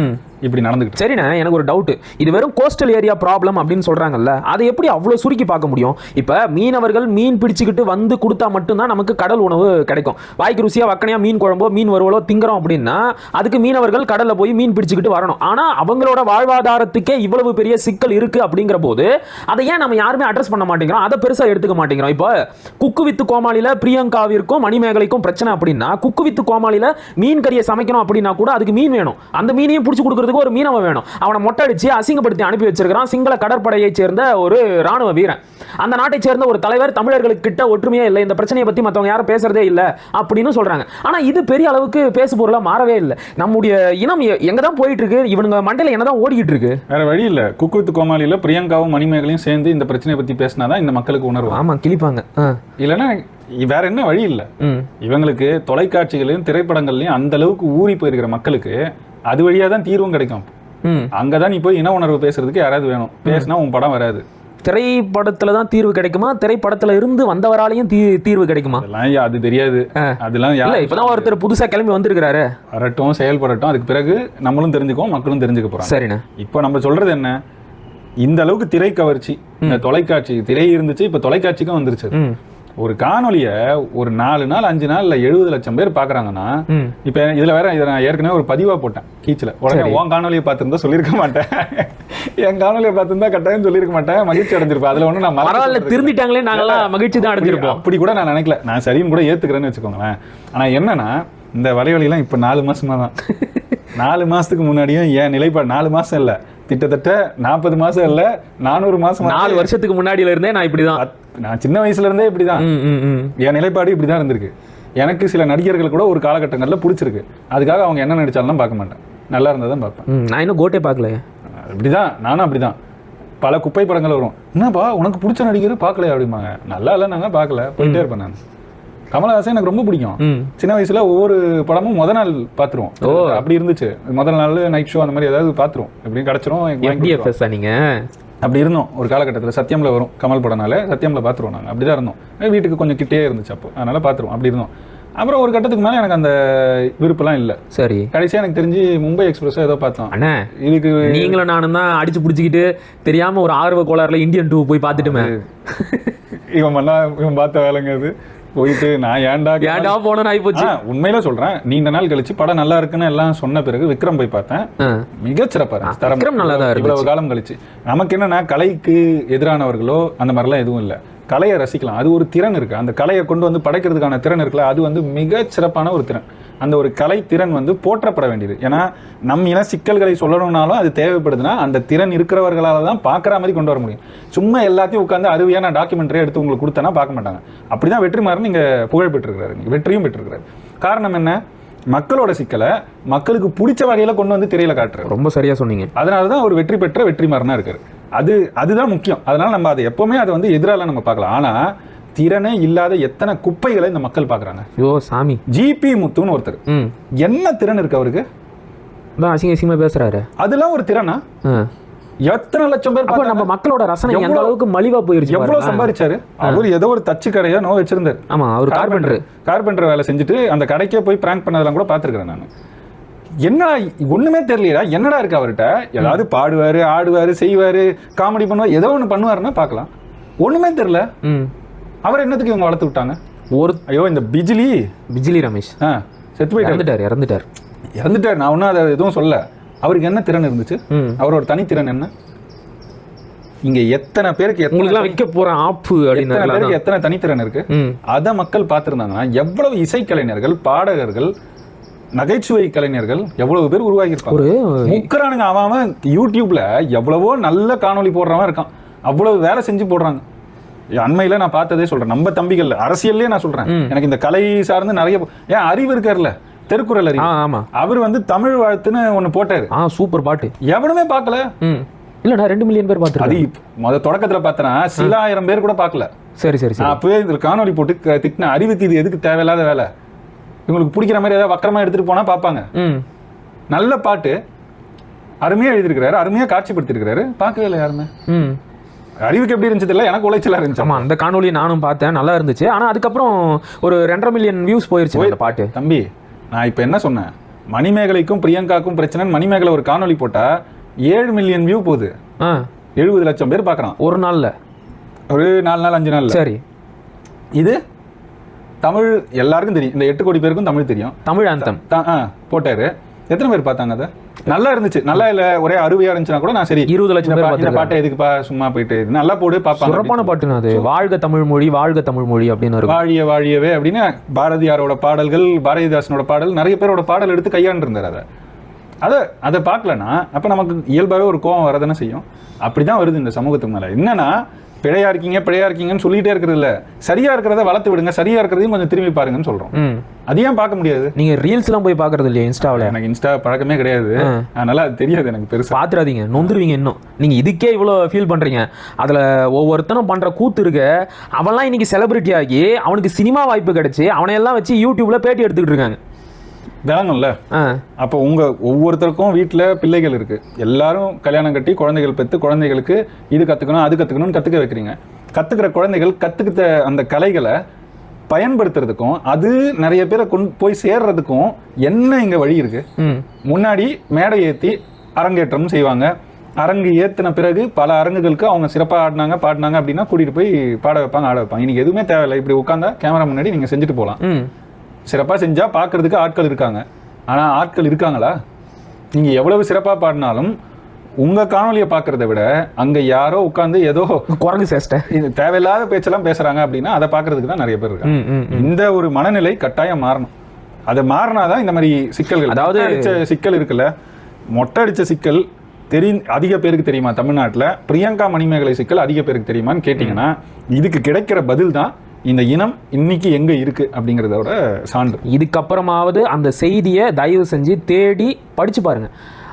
இப்படி நடந்துகிட்டு சரிண்ணே எனக்கு ஒரு டவுட் இது வெறும் கோஸ்டல் ஏரியா ப்ராப்ளம் அப்படின்னு சொல்றாங்கல்ல. அதை எப்படி அவ்வளோ சுருக்கி பார்க்க முடியும்? இப்போ மீனவர்கள் மீன் பிடிச்சிக்கிட்டு வந்து கொடுத்தா மட்டும்தான் நமக்கு கடல் உணவு கிடைக்கும். வாய்க்கு ருசியாக வக்கனையாக மீன் குழம்போ மீன் வருவலோ திங்குறோம் அப்படின்னா அதுக்கு மீனவர்கள் கடலில் போய் மீன் பிடிச்சிக்கிட்டு வரணும். ஆனால் அவங்களோட வாழ்வாதாரத்துக்கே இவ்வளவு பெரிய சிக்கல் இருக்குது அப்படிங்கிற போது அதை ஏன் நம்ம யாருமே அட்ரஸ் பண்ண மாட்டேங்கிறோம்? அதை பெருசாக எடுத்துக்க மாட்டேங்கிறோம். இப்போ குக்கு வித்து கோமாளியில் பிரியங்காவிற்கும் மணிமேகலைக்கும் பிரச்சனை அப்படின்னா குக்கு வித்து கோமாளியில் மீன் கறியை சமைக்கணும் அப்படின்னா கூட அதுக்கு மீன் வேணும். அந்த மீனையும் பிடிச்சி கொடுக்குறதுக்கு ஒரு மீனவன் வேணும். அவனை மொட்டை அடித்து அசிங்கப்படுத்தி அனுப்பி வச்சிருக்கிறான் சிங்கள கடற்படையைச் சேர்ந்த ஒரு ராணுவ வீரன். அந்த நாட்டை சேர்ந்த ஒரு தலைவர் தமிழர்களுக்கு கிட்ட ஒற்றுமையே இல்லை. இந்த பிரச்சனையை பற்றி மற்றவங்க யாரும் பேசுறதே இல்லை. அப்படின்னு சொல்றாங்க. ஆனா இது பெரிய அளவுக்கு பேசு பொருளா மாறவே இல்லை. நம்முடைய இனம் எங்க தான் போயிட்டு இருக்கு இவனுங்க மண்டையில என்னதான் ஓடிக்கிட்டு இருக்கு வேற வழி இல்ல. குக்கு வித்து கோமாளியில பிரியங்காவும் மணிமேகலையும் சேர்ந்து இந்த பிரச்சனையை பத்தி பேசினாதான் இந்த மக்களுக்கு உணர்வு. ஆமா கிழிப்பாங்க. இல்லைன்னா வேற என்ன வழி இல்ல? இவங்களுக்கு தொலைக்காட்சிகளையும் திரைப்படங்கள்லயும் அந்த அளவுக்கு ஊறி போயிருக்கிற மக்களுக்கு அது வழியா தான் தீர்வும் கிடைக்கும். அங்கதான் நீ போய் இன உணர்வு பேசுறதுக்கு யாராவது வேணும். பேசினா உன் படம் வராது. திரைப்படத்துல தான் தீர்வு கிடைக்குமா? திரைப்படத்துல இருந்து வந்தவராலையும் தீ தீர்வு கிடைக்குமா? அது தெரியாது. அதெல்லாம் இல்ல இப்பதான் ஒருத்தர் புதுசா கிளம்பி வந்திருக்கிறாரு. வரட்டும் செயல்படட்டும். அதுக்கு பிறகு நம்மளும் தெரிஞ்சுக்குவோம் மக்களும் தெரிஞ்சுக்க போறாங்க. சரிண்ணே. இப்போ நம்ம சொல்றது என்ன? இந்த அளவுக்கு திரை கவர்ச்சி இந்த தொலைக்காட்சி திரை இருந்துச்சு இப்ப தொலைக்காட்சிக்கும் வந்துருச்சு. ஒரு காணொளிய ஒரு நாலு நாள் அஞ்சு நாள் இல்ல எழுபது லட்சம் பேர் பாக்குறாங்கன்னா இப்ப இதுல வேற இதை நான் ஏற்கனவே ஒரு பதிவா போட்டேன் கீச்சில். உடனே. உன் காணொலியை பார்த்திருந்தா சொல்லியிருக்க மாட்டேன். என் காணொலியை பார்த்திருந்தா கட்டாயம் சொல்லியிருக்க மாட்டேன். மகிழ்ச்சி அடைஞ்சிருப்பேன். அதுல ஒண்ணு நான் பரவாயில்ல திருந்திட்டாங்களே நாங்கெல்லாம் மகிழ்ச்சி தான் அடைஞ்சிருப்போம். அப்படி கூட நான் நினைக்கல. நான் சரின்னு கூட ஏத்துக்கிறேன்னு வச்சுக்கோங்களேன். ஆனா என்னன்னா இந்த வலைவலிலாம் இப்ப நாலு மாசமா தான். நாலு மாசத்துக்கு முன்னாடியும் என் நிலைப்பாடு நாலு மாசம் இல்ல. கிட்டத்தட்ட நாற்பது மாசம் இல்ல நானூறு மாசம் நாலு வருஷத்துக்கு முன்னாடியில இருந்தே நான் இப்படிதான். நான் சின்ன வயசுல இருந்தே இப்படிதான். என் நிலைப்பாடு இப்படிதான் இருந்திருக்கு. எனக்கு சில நடிகர்கள் கூட ஒரு காலகட்டங்களில் பிடிச்சிருக்கு. அதுக்காக அவங்க என்ன நடிச்சாலும் பார்க்க மாட்டேன். நல்லா இருந்தால் தான் பார்ப்பேன். நான் இன்னும் கோட்டே பார்க்கல. இப்படிதான் நானும் அப்படிதான். பல குப்பை படங்கள் வரும். என்னப்பா உனக்கு பிடிச்ச நடிகர் பார்க்கலையா? அப்படிம்பாங்க. நல்லா இல்லை நாங்கள் பார்க்கல. போயிட்டே இருப்பேன் நான். கமலஹாசன் எனக்கு ரொம்ப பிடிக்கும். சின்ன வயசுல ஒவ்வொரு படமும் முத நாள் பார்த்துருவோம் ஓ. அப்படி இருந்துச்சு. முதல் நாள் நைட் ஷோ அந்த மாதிரி ஏதாவது பார்த்துருவோம் எப்படியும் கிடச்சிரும் நீங்க? அப்படி இருந்தோம். ஒரு காலகட்டத்தில் சத்தியம்ல வரும் கமல் படனால சத்தியம்ல பார்த்துருவோம் நாங்கள் அப்படி தான் இருந்தோம் வீட்டுக்கு கொஞ்சம் கிட்டே இருந்துச்சு அப்போ. அதனால பார்த்துருவோம் அப்படி இருந்தோம். அப்புறம் ஒரு கட்டத்துக்கு மேலே எனக்கு அந்த விருப்பம்லாம் இல்லை. சரி. கடைசியாக எனக்கு தெரிஞ்சு மும்பை எக்ஸ்பிரஸ் ஏதோ பார்த்தோம். அண்ணே இதுக்கு நீங்களும் நானும் தான் அடிச்சு புடிச்சுக்கிட்டு தெரியாம ஒரு ஆர்வ கோளாறுல இந்தியன் டூ போய் பார்த்துட்டுமே. இவன் பண்ணா இவன் பார்த்த வேலைங்க அது. போயிட்டு நான் ஏன்டா ஏன்டா போனோன்னு ஆகி போச்சு? உண்மையில சொல்றேன். நீண்ட நாள் கழிச்சு படம் நல்லா இருக்குன்னு எல்லாம் சொன்ன பிறகு விக்ரம் போய் பார்த்தேன். மிகச்சிறப்பா இருந்துச்சு. நல்லா தான் இவ்வளவு காலம் கழிச்சு. நமக்கு என்னன்னா கலைக்கு எதிரானவர்களோ அந்த மாதிரிலாம் எதுவும் இல்லை. கலையை ரசிக்கலாம். அது ஒரு திறன் இருக்கு. அந்த கலையை கொண்டு வந்து படைக்கிறதுக்கான திறன் இருக்குல்ல அது வந்து மிகச் சிறப்பான ஒரு திறன். அந்த ஒரு கலை திறன் வந்து போற்றப்பட வேண்டியது. ஏன்னா நம்ம இன சிக்கல்களை சொல்லணும்னாலும் அது தேவைப்படுதுன்னா அந்த திறன் இருக்கிறவர்களால தான் பார்க்குற மாதிரி கொண்டு வர முடியும். சும்மா எல்லாத்தையும் உட்காந்து அருவியான டாக்குமெண்ட்ரி எடுத்து உங்களுக்கு கொடுத்தனா பார்க்க மாட்டாங்க. அப்படிதான் வெற்றிமாறன் நீங்க புகழ் பெற்றிருக்கிறாரு. வெற்றியும் பெற்றிருக்கிறாரு. காரணம் என்ன? மக்களோட சிக்கலை மக்களுக்கு பிடிச்ச வகையில கொண்டு வந்து திரையில காட்டுறாரு. ரொம்ப சரியா சொன்னீங்க. அதனால தான் அவர் வெற்றி பெற்ற வெற்றிமாறனா இருக்காரு. அது அதுதான் முக்கியம். அதனால நம்ம அதை எப்பவுமே அதை வந்து எதிரால நம்ம பார்க்கலாம். ஆனா திறனே இல்லாத எத்தனை குப்பைகளை இந்த மக்கள் பார்க்கறாங்க? ஐயோ சாமி. ஜிபி முத்துன்னு ஒருத்தர். என்ன திறன் இருக்கு அவருக்கு? தான் அசிங்க அசிங்கமா பேசுறாரு. அதெல்லாம் ஒரு திறனா. எத்தனை லட்சம் பேர்? நம்ம மக்களோட ரசனை எந்த அளவுக்கு மலிவா போயிருச்சு எவ்வளவு. சம்பாதிச்சாரு? அவர் ஏதோ ஒரு தச்சு கடையோ நோ வச்சிருந்தாரு. ஆமா அவர் கார்பெண்டர் கார்பெண்டர் வேலை செஞ்சுட்டு அந்த கடைக்கே போய் பிராங்க் பண்ணதெல்லாம் கூட பார்த்துருக்கிறேன் நான். என்னடா ஒண்ணுமே தெரியலையா என்னடா இருக்கு அவர்கிட்ட? ஏதாவது பாடுவாரு ஆடுவாரு செய்வாரு காமெடி பண்ணுவார் ஏதோ ஒண்ணு பண்ணுவாருன்னா பார்க்கலாம் ஒண்ணுமே தெரியல. அவர் என்னத்துக்கு இவங்க வளர்த்து விட்டாங்க? ஒரு ஐயோ இந்த பிஜிலி. பிஜிலி ரமேஷ். ஆ செத்து போயிட்டாரு. இறந்துட்டார் இறந்துட்டார். இறந்துட்டாரு. நான் ஒன்றும் அதை எதுவும் சொல்ல அவருக்கு என்ன திறன் இருந்துச்சு? அவரோட தனித்திறன் என்ன? இங்க எத்தனை பேருக்கு எத்தனை வைக்க போறேன் ஆப்பு எத்தனை பேருக்கு எத்தனை தனித்திறன் இருக்கு? அதை மக்கள் பார்த்திருந்தாங்கன்னா எவ்வளவு இசைக்கலைஞர்கள் பாடகர்கள் நகைச்சுவை கலைஞர்கள் எவ்வளவு பேர் உருவாகி இருப்பாங்க ஒரு முக்கரானுங்க அவன் யூடியூப்ல எவ்வளவோ நல்ல காணொளி போடுறவன் இருக்கான். அவ்வளவு வேலை செஞ்சு போடுறாங்க. அண்மையில நான் பார்த்ததே சொல்றேன். நம்ம தம்பிகள் அரசியல்லே நான் சொல்றேன். எனக்கு இந்த கலை சார்ந்து நிறைய ஏன் அறிவு இருக்காருல்ல திருக்குறள் அறிவு. ஆமா. அவர் வந்து தமிழ் வாழ்த்துன்னு ஒண்ணு போட்டாரு. ஆ சூப்பர் பாட்டு. எவனுமே பார்க்கல. இல்லடா ரெண்டு மில்லியன் பேர் அது பார்த்துருக்காங்க இப்ப- முத தொடக்கத்துல பார்த்தனா சில ஆயிரம் பேர் கூட பார்க்கல. சரி சரி அப்பவே காணொளி போட்டு திட்டின அறிவுக்கு இது எதுக்கு தேவையில்லாத வேலை? இவங்களுக்கு பிடிக்கிற மாதிரி ஏதாவது வக்கரமா எடுத்துட்டு போனா பார்ப்பாங்க. ம். நல்ல பாட்டு. அருமையா எழுதியிருக்கிறாரு. அருமையா காட்சிப்படுத்திருக்கிறாரு பார்க்கவே இல்லை யாருமே. ம். அறிவுக்கு எப்படி இருந்துச்சு தெரியல. எனக்கு உளைச்சலா இருந்துச்சு. ஆமா அந்த காணொளி நானும் பார்த்தேன். நல்லா இருந்துச்சு. ஆனா அதுக்கப்புறம் ஒரு ரெண்டரை மில்லியன் வியூஸ் போயிருச்சு அந்த பாட்டு. தம்பி நான் இப்போ என்ன சொன்னேன்? மணிமேகலைக்கும் பிரியங்காக்கும் பிரச்சனை மணிமேகலை ஒரு காணொளி போட்டா ஏழு மில்லியன் வியூ போகுது. ஆ. எழுபது லட்சம் பேர் பார்க்கறான். ஒரு நாள்ல. ஒரு நாலு நாள் அஞ்சு நாள்ல. சரி. இது தமிழ் எல்லாருக்கும் தெரியும். இந்த எட்டு கோடி பேருக்கும் தமிழ் தெரியும். தமிழ் அந்தம் போட்டாரு. எத்தனை பேர் பார்த்தாங்க அதை? நல்லா இருந்துச்சு. நல்லா இல்ல ஒரே அருவியா இருந்துச்சுன்னா கூட நான் சரி இருபது லட்சம் பேர் பா- இந்த. பாட்டை எதுக்குப்பா சும்மா போயிட்டு நல்லா போடு பாப்பாங்க சிறப்பான பாட்டுங்க அது. வாழ்க தமிழ் மொழி வாழ்க தமிழ் மொழி அப்படின்னு இருக்கும். வாழிய வாழியவே அப்படின்னு பாரதியாரோட பாடல்கள் பாரதிதாசனோட பாடல் நிறைய பேரோட பாடல் எடுத்து கையாண்டிருந்தார் அதை. அதை அதை பார்க்கலனா அப்போ நமக்கு இயல்பாகவே ஒரு கோவம் வரதானே செய்யும். அப்படிதான் வருது இந்த சமூகத்துக்கு மேலே. என்னன்னா பிழையா இருக்கீங்க பிழையா இருக்கீங்கன்னு சொல்லிட்டே இருக்கிறது இல்ல. சரியா இருக்கிறத வளர்த்து விடுங்க சரியா இருக்கிறதையும் கொஞ்சம் திரும்பி பாருங்கன்னு சொல்றோம். ம். அது ஏன் பார்க்க முடியாது? நீங்க ரீல்ஸ் எல்லாம் போய் பாக்குறது இல்லையா இன்ஸ்டாவில்? எனக்கு இன்ஸ்டா பழக்கமே கிடையாது. அதனால அது தெரியாது எனக்கு பெருசா. பாத்துறாதீங்க நொந்துருவீங்க இன்னும். நீங்க இதுக்கே இவ்வளோ ஃபீல் பண்றீங்க. அதுல ஒவ்வொருத்தனும் பண்ற கூத்து இருக்கு. அவன்லாம் இன்னைக்கு செலிபிரிட்டி ஆகி அவனுக்கு சினிமா வாய்ப்பு கிடைச்சு அவனையெல்லாம் வச்சு யூடியூப்ல பேட்டி எடுத்துக்கிட்டு இருக்காங்க. விளங்கும்ல அப்போ உங்க ஒவ்வொருத்தருக்கும் வீட்டில் பிள்ளைகள் இருக்கு. எல்லாரும் கல்யாணம் கட்டி குழந்தைகள் பெற்று குழந்தைகளுக்கு இது கத்துக்கணும் அது கத்துக்கணும்னு கத்துக்க வைக்கிறீங்க. கத்துக்கிற குழந்தைகள் கத்துக்கிட்ட அந்த கலைகளை பயன்படுத்துறதுக்கும் அது நிறைய பேரை கொண்டு போய் சேர்றதுக்கும் என்ன இங்க வழி இருக்கு? ம். முன்னாடி மேடை ஏத்தி அரங்கேற்றம் செய்வாங்க. அரங்கு ஏத்தின பிறகு பல அரங்குகளுக்கு அவங்க சிறப்பாக ஆடினாங்க பாடினாங்க அப்படின்னா கூட்டிட்டு போய் பாட வைப்பாங்க ஆட வைப்பாங்க. இன்னைக்கு எதுவுமே தேவையில்லை. இப்படி உட்காந்தா கேமரா முன்னாடி நீங்க செஞ்சுட்டு போகலாம். ம் சிறப்பா செஞ்சா பார்க்கிறதுக்கு ஆட்கள் இருக்காங்க. ஆனா ஆட்கள் இருக்காங்களா? நீங்க எவ்வளவு சிறப்பா பாடினாலும் உங்க காணொலியை பார்க்கறத விட அங்க யாரோ உட்கார்ந்து ஏதோ குரங்கு சேஷ்ட. இது தேவையில்லாத பேச்செல்லாம் பேசுறாங்க அப்படின்னா அதை பார்க்கறதுக்கு தான் நிறைய பேர் இருக்காங்க. இந்த ஒரு மனநிலை கட்டாயம் மாறணும். அது மாறினாதான் இந்த மாதிரி சிக்கல்கள். அதாவது- அடிச்ச சிக்கல் இருக்குல்ல? மொட்டை அடிச்ச சிக்கல் தெரி அதிக பேருக்கு தெரியுமா தமிழ்நாட்டுல? பிரியங்கா மணிமேகலை சிக்கல் அதிக பேருக்கு தெரியுமான்னு கேட்டிங்கன்னா இதுக்கு கிடைக்கிற பதில் தான் இந்த இனம் இன்னைக்கு எங்க இருக்கு அப்படிங்கிறதோட சான்று. இதுக்கப்புறமாவது அந்த செய்தியை தயவு செஞ்சு தேடி படிச்சு பாருங்க.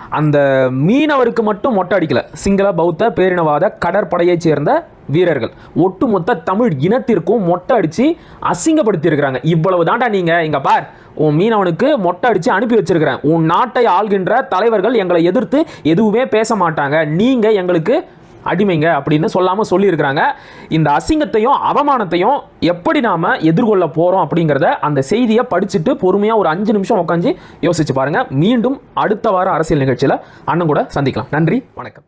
அந்த மீனவருக்கு மட்டும் மொட்டை அடிக்கல. சிங்கள பௌத்த பேரினவாத கடற்படையைச் சேர்ந்த வீரர்கள். ஒட்டுமொத்த தமிழ் இனத்திற்கும் மொட்டை அடிச்சு அசிங்கப்படுத்தி இருக்கிறாங்க இவ்வளவு தாண்டா நீங்க இங்க பார். உன் மீனவனுக்கு மொட்டை அடிச்சு அனுப்பி வச்சிருக்கிறேன். உன் நாட்டை ஆள்கின்ற தலைவர்கள் எங்களை எதிர்த்து எதுவுமே பேச மாட்டாங்க. நீங்க எங்களுக்கு அடிமைங்க அப்படின்னு சொல்லாமல் சொல்லியிருக்கிறாங்க. இந்த அசிங்கத்தையும் அவமானத்தையும் எப்படி நாம் எதிர்கொள்ள போகிறோம் அப்படிங்கிறத அந்த செய்தியை படிச்சுட்டு பொறுமையாக ஒரு அஞ்சு நிமிஷம் உட்காந்து யோசிச்சு பாருங்கள் மீண்டும் அடுத்த வாரம் அரசியல் நிகழ்ச்சியில் அண்ணன் கூட சந்திக்கலாம். நன்றி வணக்கம்.